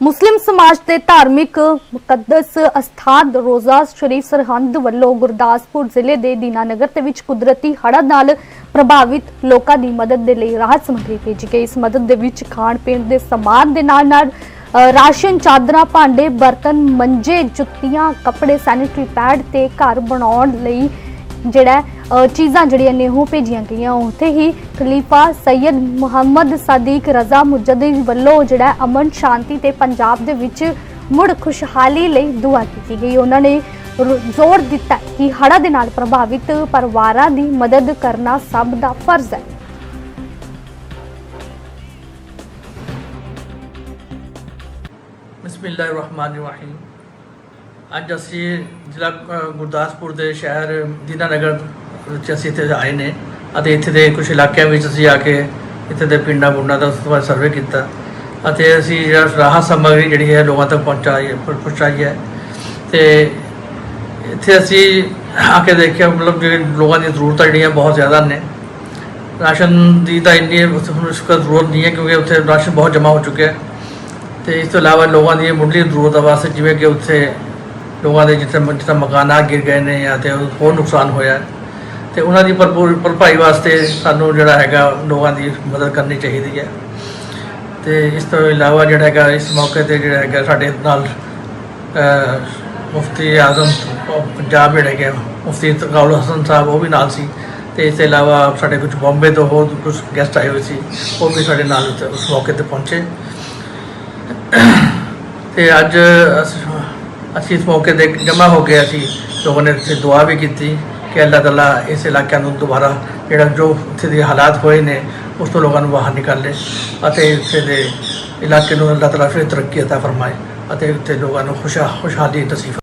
ਮੁਸਲਿਮ ਸਮਾਜ ਦੇ ਧਾਰਮਿਕ ਮੁਕੱਦਸ ਅਸਥਾਨ ਰੋਜ਼ਾ ਸ਼ਰੀਫ ਸਰਹੰਦ ਵੱਲੋਂ ਗੁਰਦਾਸਪੁਰ ਜ਼ਿਲ੍ਹੇ ਦੇ ਦੀਨਾਨਗਰ ਦੇ ਵਿੱਚ ਕੁਦਰਤੀ ਹੜ੍ਹਾਂ ਨਾਲ ਪ੍ਰਭਾਵਿਤ ਲੋਕਾਂ ਦੀ ਮਦਦ ਦੇ ਲਈ ਰਾਹਤ ਸਮੱਗਰੀ ਭੇਜੀ ਗਈ। ਇਸ ਮਦਦ ਦੇ ਵਿੱਚ ਖਾਣ ਪੀਣ ਦੇ ਸਮਾਨ ਦੇ ਨਾਲ ਨਾਲ ਰਾਸ਼ਨ, ਚਾਦਰਾਂ, ਭਾਂਡੇ, ਬਰਤਨ, ਮੰਜੇ, ਜੁੱਤੀਆਂ, ਕੱਪੜੇ ਸੈਨੀਟਰੀ ਪੈਡ ਤੇ ਘਰ ਬਣਾਉਣ ਲਈ ਜਿਹੜਾ ਚੀਜ਼ਾਂ ਜਿਹੜੀਆਂ ਨੇ ਉਹ ਭੇਜੀਆਂ ਗਈਆਂ। ਉੱਥੇ ਹੀ ਖਲੀਫਾ ਸੈਯਦ ਮੁਹੰਮਦ ਸਦੀਕ ਰਜ਼ਾ ਮੁਜੱਦਿਦ ਵੱਲੋਂ ਜਿਹੜਾ ਅਮਨ ਸ਼ਾਂਤੀ ਤੇ ਪੰਜਾਬ ਦੇ ਵਿੱਚ ਮੁੜ ਖੁਸ਼ਹਾਲੀ ਲਈ ਦੁਆ ਕੀਤੀ ਗਈ। ਉਹਨਾਂ ਨੇ ਜ਼ੋਰ ਦਿੱਤਾ ਕਿ ਹੜ੍ਹਾਂ ਦੇ ਨਾਲ ਪ੍ਰਭਾਵਿਤ ਪਰਿਵਾਰਾਂ ਦੀ ਮਦਦ ਕਰਨਾ ਸਭ ਦਾ ਫਰਜ਼ ਹੈ। ਬਿਸਮਿਲ੍ਲਾਹਿਰਰਹਿਮਾਨਿਰਰਹੀਮ। ਅੱਜ ਅਸੀਂ ਜ਼ਿਲ੍ਹਾ ਗੁਰਦਾਸਪੁਰ ਦੇ ਸ਼ਹਿਰ ਦੀਨਾਨਗਰ ਵਿੱਚ ਅਸੀਂ ਇੱਥੇ ਆਏ ਨੇ ਅਤੇ ਇੱਥੇ ਦੇ ਕੁਝ ਇਲਾਕਿਆਂ ਵਿੱਚ ਅਸੀਂ ਆ ਕੇ ਇੱਥੇ ਦੇ ਪਿੰਡਾਂ ਪੁੰਡਾਂ ਦਾ ਉਸ ਤੋਂ ਬਾਅਦ ਸਰਵੇ ਕੀਤਾ ਅਤੇ ਅਸੀਂ ਜਿਹੜਾ ਰਾਹਤ ਸਮੱਗਰੀ ਜਿਹੜੀ ਹੈ ਲੋਕਾਂ ਤੱਕ ਪਹੁੰਚਾਈ ਪਹੁੰਚਾਈ ਹੈ। ਤੇ ਇੱਥੇ ਅਸੀਂ ਆ ਕੇ ਦੇਖਿਆ ਮਤਲਬ ਜਿਹੜੇ ਲੋਕਾਂ ਦੀਆਂ ਜ਼ਰੂਰਤਾਂ ਜਿਹੜੀਆਂ ਬਹੁਤ ਜ਼ਿਆਦਾ ਨੇ। ਰਾਸ਼ਨ ਦੀ ਤਾਂ ਇੰਨੀ ਉਸ ਜ਼ਰੂਰਤ ਨਹੀਂ ਹੈ ਕਿਉਂਕਿ ਉੱਥੇ ਰਾਸ਼ਨ ਬਹੁਤ ਜਮ੍ਹਾਂ ਹੋ ਚੁੱਕਿਆ ਹੈ। ਤੇ ਇਸ ਤੋਂ ਇਲਾਵਾ ਲੋਕਾਂ ਦੀ ਮੁੱਢਲੀ ਜ਼ਰੂਰਤਾਂ ਵਾਸਤੇ ਜਿਵੇਂ ਕਿ ਉੱਥੇ ਲੋਕਾਂ ਦੇ ਜਿੱਥੇ ਜਿੱਥੇ ਮਕਾਨਾਂ ਗਿਰ ਗਏ ਨੇ ਜਾਂ ਤੇ ਹੋਰ ਨੁਕਸਾਨ ਹੋਇਆ ਤੇ ਉਹਨਾਂ ਦੀ ਭਰਪੂਰ ਭਰਪਾਈ ਵਾਸਤੇ ਸਾਨੂੰ ਜਿਹੜਾ ਹੈਗਾ ਲੋਕਾਂ ਦੀ ਮਦਦ ਕਰਨੀ ਚਾਹੀਦੀ ਹੈ। ਤੇ ਇਸ ਤੋਂ ਇਲਾਵਾ ਜਿਹੜਾ ਹੈਗਾ, ਇਸ ਮੌਕੇ ਤੇ ਜਿਹੜਾ ਹੈਗਾ ਸਾਡੇ ਨਾਲ ਮੁਫਤੀ ਆਜ਼ਮ ਪੰਜਾਬ ਜਿਹੜੇ ਹੈਗੇ ਮੁਫਤੀ ਤਕਾਉਲ ਹਸਨ ਸਾਹਿਬ, ਉਹ ਵੀ ਨਾਲ ਸੀ। ਤੇ ਇਸ ਤੋਂ ਇਲਾਵਾ ਸਾਡੇ ਕੁਝ ਬੰਬੇ ਤੋਂ ਹੋਰ ਕੁਝ ਗੈਸਟ ਆਏ ਹੋਏ ਸੀ, ਉਹ ਵੀ ਸਾਡੇ ਨਾਲ ਉਸ ਮੌਕੇ ਤੇ ਪਹੁੰਚੇ। ਤੇ ਅੱਜ ਅਸ- ਅਸੀਂ ਇਸ ਮੌਕੇ ਤੇ ਜਮ੍ਹਾਂ ਹੋ ਕੇ ਅਸੀਂ, ਲੋਕਾਂ ਨੇ ਇੱਥੇ ਦੁਆ ਵੀ ਕੀਤੀ। ਕਿ ਅੱਲਾਹ ਤਾਲਾ ਇਸ ਇਲਾਕਿਆਂ ਨੂੰ ਦੁਬਾਰਾ ਜਿਹੜਾ ਜੋ ਇੱਥੇ ਦੇ ਹਾਲਾਤ ਹੋਏ ਨੇ ਉਸ ਤੋਂ ਲੋਕਾਂ ਨੂੰ ਬਾਹਰ ਨਿਕਾਲੇ ਅਤੇ ਇੱਥੇ ਦੇ ਇਲਾਕੇ ਨੂੰ ਅੱਲਾਹ ਤਾਲਾ ਫਿਰ ਤਰੱਕੀ عطا ਫਰਮਾਏ ਅਤੇ ਇੱਥੇ ਲੋਕਾਂ ਨੂੰ ਖੁਸ਼ਹਾ ਖੁਸ਼ਹਾਲੀ ਨਸੀਬ